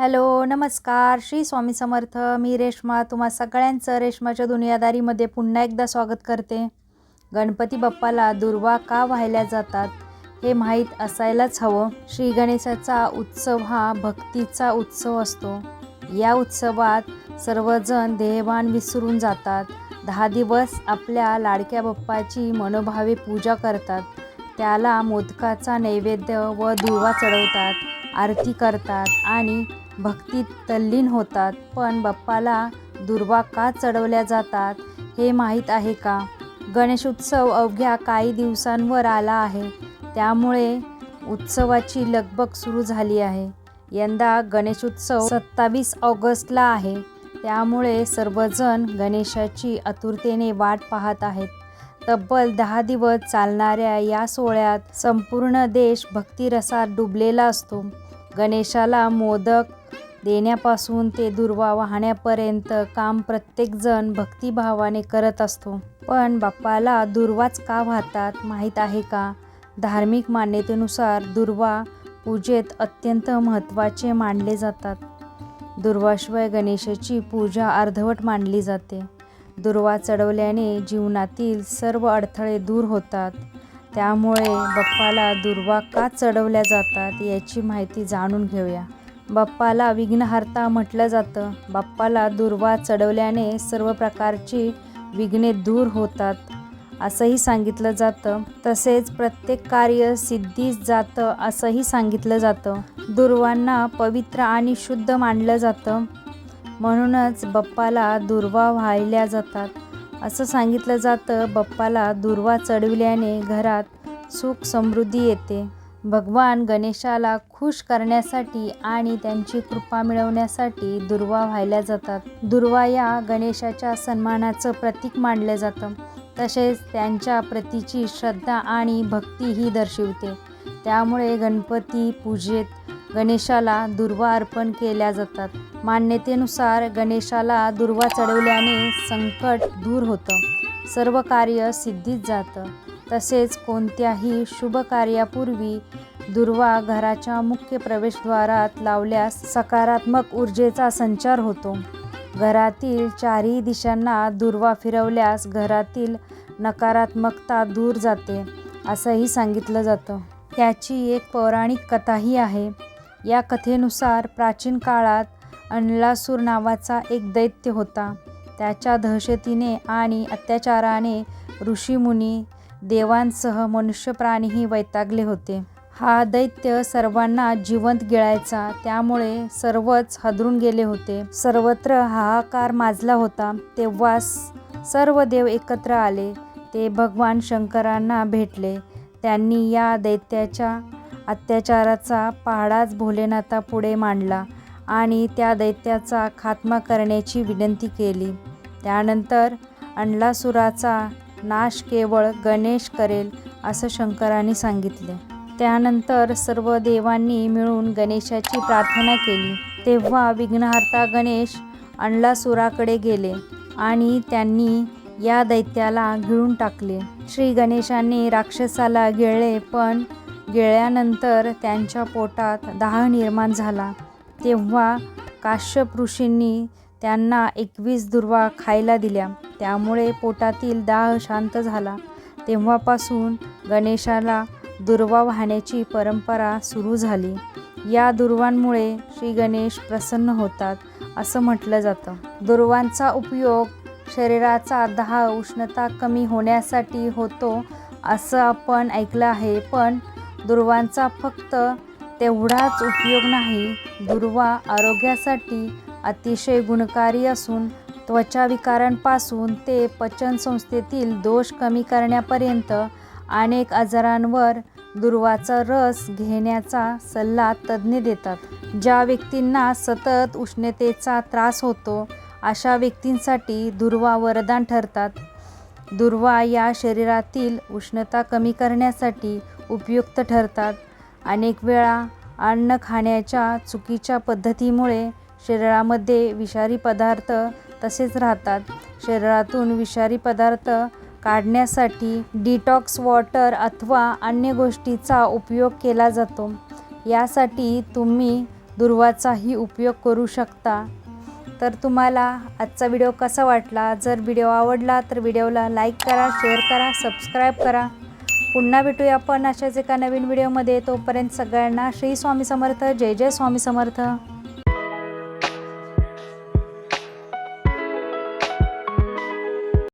Hello नमस्कार. श्री स्वामी समर्थ. मी रेश्मा. तुम्हा सगळ्यांचं रेश्माच्या दुनियादारीमध्ये पुन्हा एकदा स्वागत करते. गणपती बाप्पाला दुर्वा का वाहिल्या जातात हे माहीत असायलाच हवं. श्री गणेशाचा उत्सव हा भक्तीचा उत्सव असतो. या उत्सवात सर्वजण देहभान विसरून जातात. दहा दिवस आपल्या लाडक्या बाप्पाची मनोभावे पूजा करतात. त्याला मोदकाचा नैवेद्य व दुर्वा चढवतात आरती करतात आणि भक्तीत तल्लीन होतात पण बाप्पाला दुर्वा का चढवल्या जातात हे माहीत आहे का? गणेशोत्सव अवघ्या काही दिवसांवर आला आहे. त्यामुळे उत्सवाची लगबग सुरू झाली आहे. यंदा गणेशोत्सव सत्तावीस ऑगस्टला आहे. त्यामुळे सर्वजण गणेशाची आतुरतेने वाट पाहत आहेत. तब्बल दहा दिवस चालणाऱ्या या सोहळ्यात संपूर्ण देश भक्तिरसात डुबलेला असतो. गणेशाला मोदक देण्यापासून ते दुर्वा वाहण्यापर्यंत काम प्रत्येकजण भक्तिभावाने करत असतो. पण बाप्पाला दुर्वाच का वाहतात माहीत आहे का? धार्मिक मान्यतेनुसार दुर्वा पूजेत अत्यंत महत्त्वाचे मानले जातात. दुर्वाशिवाय गणेशाची पूजा अर्धवट मानली जाते. दुर्वा चढवल्याने जीवनातील सर्व अडथळे दूर होतात. त्यामुळे बाप्पाला दुर्वा का चढवल्या जातात याची माहिती जाणून घेऊया. बाप्पाला विघ्नहर्ता म्हटलं जातं. बाप्पाला दुर्वा चढवल्याने सर्व प्रकारची विघ्ने दूर होतात असंही सांगितलं जातं. तसेच प्रत्येक कार्य सिद्धीस जातं असंही सांगितलं जातं. दुर्वांना पवित्र आणि शुद्ध मानलं जातं. म्हणूनच बाप्पाला दुर्वा व्हायल्या जातात. असं सांगितलं जातं बाप्पाला दुर्वा चढविल्याने घरात सुख समृद्धी येते. भगवान गणेशाला खुश करण्यासाठी आणि त्यांची कृपा मिळवण्यासाठी दुर्वा व्हायल्या जातात. दुर्वा या गणेशाच्या सन्मानाचं प्रतीक मानलं जातं. तसेच त्यांच्या प्रतीची श्रद्धा आणि भक्ती ही दर्शवते. त्यामुळे गणपती पूजेत गणेशाला दुर्वा अर्पण केल्या जातात. मान्यतेनुसार गणेशाला दुर्वा चढवल्याने संकट दूर होतं. सर्व कार्य सिद्धीत जातं. तसेच कोणत्याही शुभकार्यापूर्वी दुर्वा घराच्या मुख्य प्रवेशद्वारात लावल्यास सकारात्मक ऊर्जेचा संचार होतो. घरातील चारही दिशांना दुर्वा फिरवल्यास घरातील नकारात्मकता दूर जाते असंही सांगितलं जातं. त्याची एक पौराणिक कथाही आहे. या कथेनुसार प्राचीन काळात अनलासूर नावाचा एक दैत्य होता. त्याच्या दहशतीने आणि अत्याचाराने ऋषीमुनी देवांसह मनुष्य प्राणीही वैतागले होते. हा दैत्य सर्वांना जिवंत गिळायचा त्यामुळे सर्वच हदरून गेले होते. सर्वत्र हाहाकार माजला होता. तेव्हा सर्व देव एकत्र आले. ते भगवान शंकरांना भेटले. त्यांनी या दैत्याच्या अत्याचाराचा पहाडाच भोलेनाथापुढे मांडला आणि त्या दैत्याचा खात्मा करण्याची विनंती केली. त्यानंतर अंडलासुराचा नाश केवळ गणेश करेल असं शंकरांनी सांगितले. त्यानंतर सर्व देवांनी मिळून गणेशाची प्रार्थना केली. तेव्हा विघ्नहर्ता गणेश अंडलासुराकडे गेले आणि त्यांनी या दैत्याला गिळून टाकले. श्री गणेशांनी राक्षसाला गिळले पण गिळल्यानंतर त्यांच्या पोटात दाह निर्माण झाला. तेव्हा काश्यप ऋषींनी त्यांना एकवीस दुर्वा खायला दिल्या. त्यामुळे पोटातील दाह शांत झाला. तेव्हापासून गणेशाला दुर्वा वाहण्याची परंपरा सुरू झाली. या दुर्वांमुळे श्री गणेश प्रसन्न होतात असं म्हटलं जातं. दुर्वांचा उपयोग शरीराचा दाह उष्णता कमी होण्यासाठी होतो असं आपण ऐकलं आहे. पण दुर्वांचा फक्त तेवढाच उपयोग नाही दुर्वा आरोग्यासाठी अतिशय गुणकारी असून त्वचा विकारांपासून ते पचनसंस्थेतील दोष कमी करण्यापर्यंत अनेक आजारांवर दुर्वाचा रस घेण्याचा सल्ला तज्ज्ञ देतात. ज्या व्यक्तींना सतत उष्णतेचा त्रास होतो अशा व्यक्तींसाठी दुर्वा वरदान ठरतात. दुर्वा या शरीरातील उष्णता कमी करण्यासाठी उपयुक्त ठरतात. अनेक वेळा अन्न खाण्याच्या चुकीच्या पद्धतीमुळे शरीरामध्ये विषारी पदार्थ तसेच राहतात. शरीरातून विषारी पदार्थ काढण्यासाठी डिटॉक्स वॉटर अथवा अन्य गोष्टीचा उपयोग केला जातो. यासाठी तुम्ही दुर्वाचाही उपयोग करू शकता. तर तुम्हाला आजचा व्हिडिओ कसा वाटला? जर व्हिडिओ आवडला तर व्हिडिओला लाईक करा शेअर करा सबस्क्राईब करा. पुन्हा भेटूया आपण अशाच एका नवीन व्हिडिओमध्ये तोपर्यंत सगळ्यांना श्री स्वामी समर्थ. जय जय स्वामी समर्थ.